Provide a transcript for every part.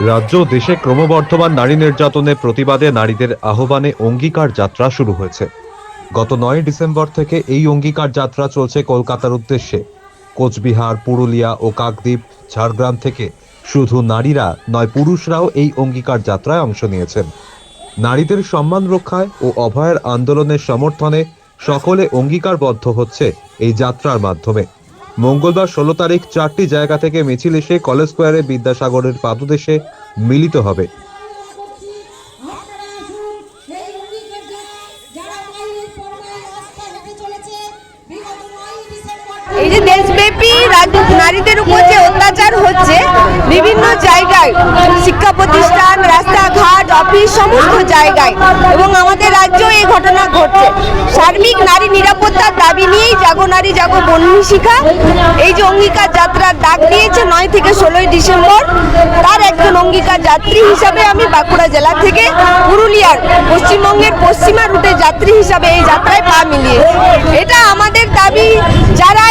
রাজ্য দেশে ক্রমবর্ধমান নারী নির্যাতনের প্রতিবাদে নারীদের আহ্বানে অঙ্গীকার যাত্রা শুরু হয়েছে। গত নয় ডিসেম্বর থেকে এই অঙ্গীকার যাত্রা চলছে কলকাতার উদ্দেশ্যে। কোচবিহার, পুরুলিয়া ও কাকদ্বীপ, ঝাড়গ্রাম থেকে শুধু নারীরা নয়, পুরুষরাও এই অঙ্গীকার যাত্রায় অংশ নিয়েছেন। নারীদের সম্মান রক্ষায় ও অভয়ের আন্দোলনের সমর্থনে সকলে অঙ্গীকারবদ্ধ হচ্ছে এই যাত্রার মাধ্যমে। মঙ্গলবার ষোলো তারিখ চারটি জায়গা থেকে মিছিল এসে কলেজ স্কোয়ারে বিদ্যাসাগরের পাদদেশে মিলিত হবে। এই যে দেশব্যাপী নারীদের উপর যে অত্যাচার হচ্ছে, বিভিন্ন জায়গায়, শিক্ষা প্রতিষ্ঠান, রাস্তাঘাট, অফিস, সমস্ত জায়গায়, এবং আমাদের রাজ্যেও এই ঘটনা ঘটছে। সার্বিক নারী নিরাপত্তার দাবি নিয়েই জাগো নারী, জাগো বন্যী শিখা, এই যে অঙ্গীকার যাত্রার ডাক দিয়েছে নয় থেকে ষোলোই ডিসেম্বর, তার একজন অঙ্গীকার যাত্রী হিসাবে আমি বাঁকুড়া জেলা থেকে পুরুলিয়ার পশ্চিমবঙ্গের পশ্চিমা রুটে যাত্রী হিসাবে এই যাত্রায় পা মিলিয়েছি। এটা আমাদের দাবি, যারা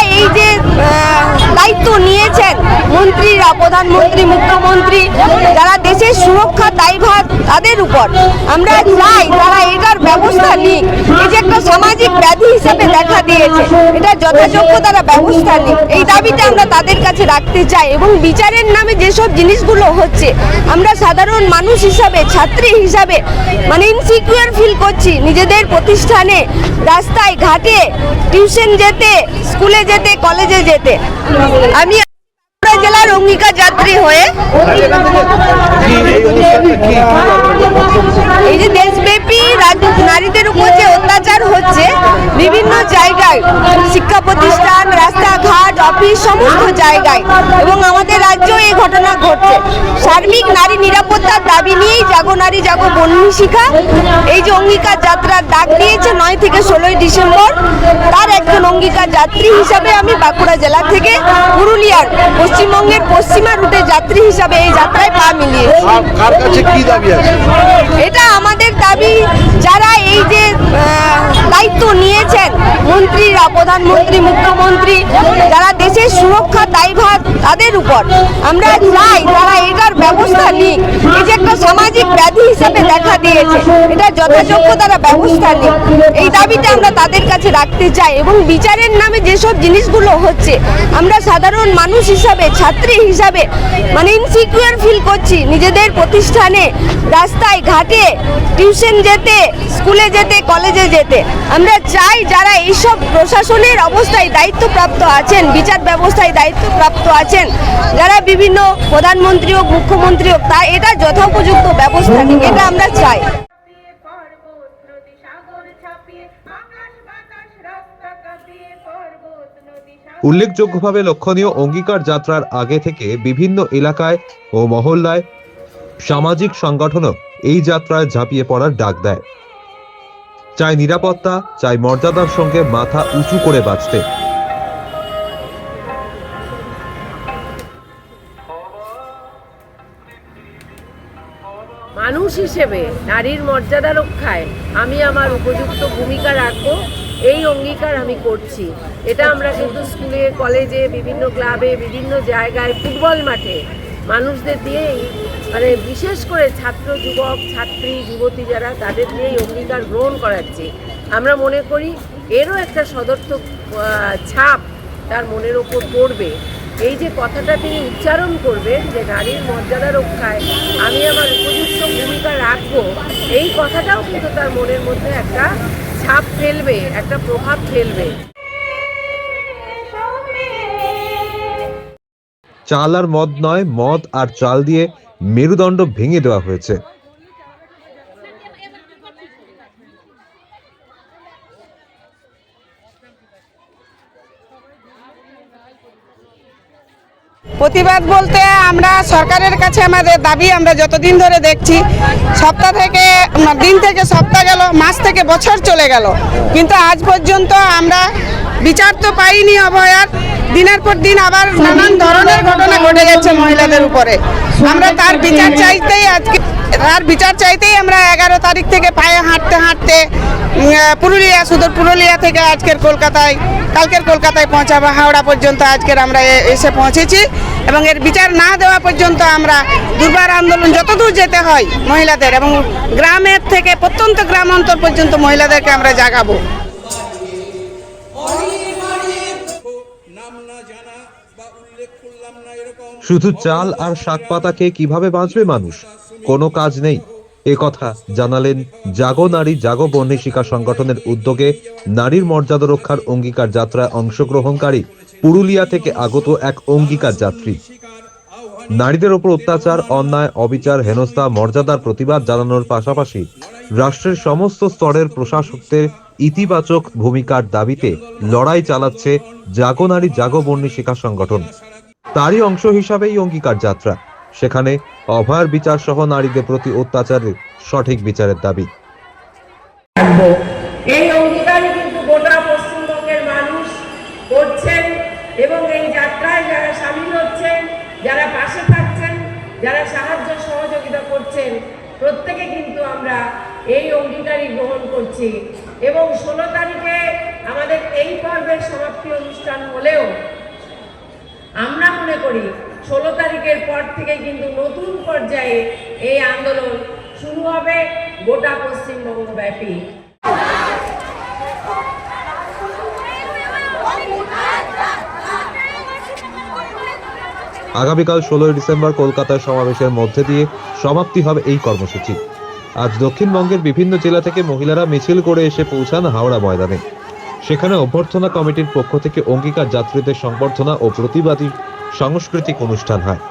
দায়িত্ব নিয়েছেন মন্ত্রীরা, প্রধানমন্ত্রী, মুখ্যমন্ত্রী, যারা দেশের সুরক্ষা, দায়ভার তাদের উপর। আমরা চাই তারা এটার ব্যবস্থা নিক। সামাজিক ব্যাধি হিসেবে দেখা দিয়েছে। এটা যথাযোগ্য তারা ব্যবস্থা নেই এই দাবিটা আমরা তাদের কাছে রাখতে চাই এবং বিচারের নামে যেসব জিনিসগুলো হচ্ছে, আমরা সাধারণ মানুষ হিসাবে, ছাত্রী হিসাবে মানে ইনসিকিউর ফিল করছি। নিজেদের প্রতিষ্ঠানে, রাস্তায়, ঘাটে টিউশন যেতে, স্কুলে যেতে কলেজে যেতে। আমি জেলার অঙ্গিকা যাত্রী হয়ে এই যে দেশব্যাপী রাজ- নারীদের উপর যে অত্যাচার হচ্ছে বিভিন্ন জায়গায় শিক্ষা প্রতিষ্ঠান রাস্তাঘাট অফিস সমস্ত জায়গায়। এবং আমাদের রাজ্যেও এই ঘটনা ঘটছে। সার্বিক নারী নিরাপত্তার দাবি নিয়েই জাগো নারী জাগো বন্যী শিখা এই যে অঙ্গীকার যাত্রার ডাক দিয়েছে নয় থেকে ষোলোই ডিসেম্বর তার একজন অঙ্গীকার যাত্রী হিসাবে আমি বাঁকুড়া জেলা থেকে পুরুলিয়ার পশ্চিমবঙ্গের পশ্চিমা রুটে যাত্রী হিসাবে এই যাত্রায় পা আছে? এটা আমাদের দাবি যারা এই যে দায়িত্ব নিয়েছেন মন্ত্রীরা, প্রধানমন্ত্রী, মুখ্যমন্ত্রী, যারা দেশের সুরক্ষা দায়ভার তাদের উপর। আমরা চাই তারা এটার ব্যবস্থা নিক। যে একটা সামাজিক ব্যাধি হিসেবে দেখা দিয়েছে। এটা যথাযোগ্য তারা ব্যবস্থা নিক। এই দাবিটা আমরা তাদের কাছে রাখতে চাই এবং বিচারের নামে যেসব জিনিসগুলো হচ্ছে, আমরা সাধারণ মানুষ হিসাবে, ছাত্রী হিসাবে মানে ইনসিকিউর ফিল করছি। নিজেদের প্রতিষ্ঠানে রাস্তায় ঘাটে, টিউশন যেতে, স্কুলে যেতে, কলেজে যেতে। আমরা চাই যারা এইসব প্রশাসনের অবস্থায় দায়িত্বপ্রাপ্ত আছেন বিচার ব্যবস্থায় দায়িত্বপ্রাপ্ত আছেন যারা বিভিন্ন প্রধানমন্ত্রী হোক মুখ্যমন্ত্রী হোক তা এটা যথোপযুক্ত ব্যবস্থা নিক এটা আমরা চাই। উল্লেখযোগ্যভাবে লক্ষণীয় অঙ্গীকার যাত্রার আগে থেকে বিভিন্ন এলাকায় ও মহল্লায় সামাজিক সংগঠনও এই যাত্রায় ঝাঁপিয়ে পড়ার ডাক দেয়। চাই নিরাপত্তা, চাই মর্যাদার সঙ্গে মাথা উঁচু করে বাঁচতে। মানুষ হিসেবে নারীর মর্যাদা রক্ষায় আমি আমার উপযুক্ত ভূমিকা রাখব, এই অঙ্গীকার আমি করছি। এটা আমরা কিন্তু স্কুলে, কলেজে, বিভিন্ন ক্লাবে, বিভিন্ন জায়গায়, ফুটবল মাঠে মানুষদের দিয়েই মানে বিশেষ করে ছাত্র, যুবক, ছাত্রী, যুবতী যারা, তাদের দিয়েই অঙ্গীকার গ্রহণ করাচ্ছি। আমরা মনে করি এরও একটা সদর্থক ছাপ তার মনের ওপর পড়বে। এই যে কথাটা তিনি উচ্চারণ করবেন যে নারীর মর্যাদা রক্ষায় আমি আমার উপযুক্ত ভূমিকা রাখব, এই কথাটাও কিন্তু তার মনের মধ্যে একটা ছাপ ফেলবে, একটা প্রভাব ফেলবে। চাল আর মদ নয়, মদ আর চাল দিয়ে মেরুদণ্ড ভেঙে দেওয়া হয়েছে। প্রতিবাদ বলতে আমরা সরকারের কাছে আমাদের দাবি আমরা যতদিন ধরে দেখছি, সপ্তাহ থেকে দিন থেকে সপ্তাহ গেল, মাস থেকে বছর চলে গেল। কিন্তু আজ পর্যন্ত আমরা বিচার তো পাইনি অভয়ার। দিনের পর দিন আবার নানান ধরনের ঘটনা ঘটে যাচ্ছে মহিলাদের উপরে। আমরা তার বিচার চাইতেই আজকে তার বিচার চাইতেই আমরা এগারো তারিখ থেকে পায়ে হাঁটতে হাঁটতে পুরুলিয়া, সুদূর পুরুলিয়া থেকে আজকের কলকাতায় কালকের কলকাতায় পৌঁছাবো। হাওড়া পর্যন্ত আজকের আমরা এসে পৌঁছেছি এবং এর বিচার না দেওয়া পর্যন্ত আমরা দুর্বার আন্দোলন যতদূর যেতে হয় মহিলাদের এবং গ্রামের থেকে প্রত্যন্ত গ্রাম অন্তর পর্যন্ত মহিলাদেরকে আমরা জাগাবো। শুধু চাল আর শাক পাতা খেয়ে কীভাবে বাঁচবে মানুষ? কোনো কাজ নেই। এ কথা জানালেন জাগো নারী জাগো বর্ণিশিকা সংগঠনের উদ্যোগে নারীর মর্যাদা রক্ষার অঙ্গীকার যাত্রায় অংশগ্রহণকারী পুরুলিয়া থেকে আগত এক অঙ্গীকার যাত্রী। নারীদের ওপর অত্যাচার, অন্যায়, অবিচার, হেনস্থা, মর্যাদার প্রতিবাদ জানানোর পাশাপাশি রাষ্ট্রের সমস্ত স্তরের প্রশাসকদের ইতিবাচক ভূমিকার দাবিতে লড়াই চালাচ্ছে জাগো নারী, জাগো বর্ণী শিক্ষা সংগঠন। তারই অংশ হিসাবেই অঙ্গীকার যাত্রা। সেখানে অভয়ার বিচার সহ নারীদের প্রতি অত্যাচারের সঠিক বিচারের দাবি। এই কিন্তু গোটা পশ্চিমবঙ্গের মানুষ করছেন এবং এই যাত্রায় যারা সামিল হচ্ছেন যারা পাশে থাকছেন, যারা সাহায্য সহযোগিতা করছেন, প্রত্যেকে কিন্তু আমরা এই অঙ্গীকারই গ্রহণ করছি। এবং ষোলো তারিখে আমাদের এই পর্বের সমাপ্তি অনুষ্ঠান হলেও আমরা মনে করি ষোলো তারিখের পর থেকে কিন্তু নতুন পর্যায়ে এই আন্দোলন শুরু হবে গোটা পশ্চিমবঙ্গ আগামীকাল ষোলোই ডিসেম্বর কলকাতায় সমাবেশের মধ্যে দিয়ে সমাপ্তি হবে এই কর্মসূচি। আজ দক্ষিণবঙ্গের বিভিন্ন জেলা থেকে মহিলারা মিছিল করে এসে পৌঁছান হাওড়া ময়দানে। সেখানে অভ্যর্থনা কমিটির পক্ষ থেকে অঙ্গীকার যাত্রীদের সংবর্ধনা ও প্রতিবাদী সাংস্কৃতিক অনুষ্ঠান হয়।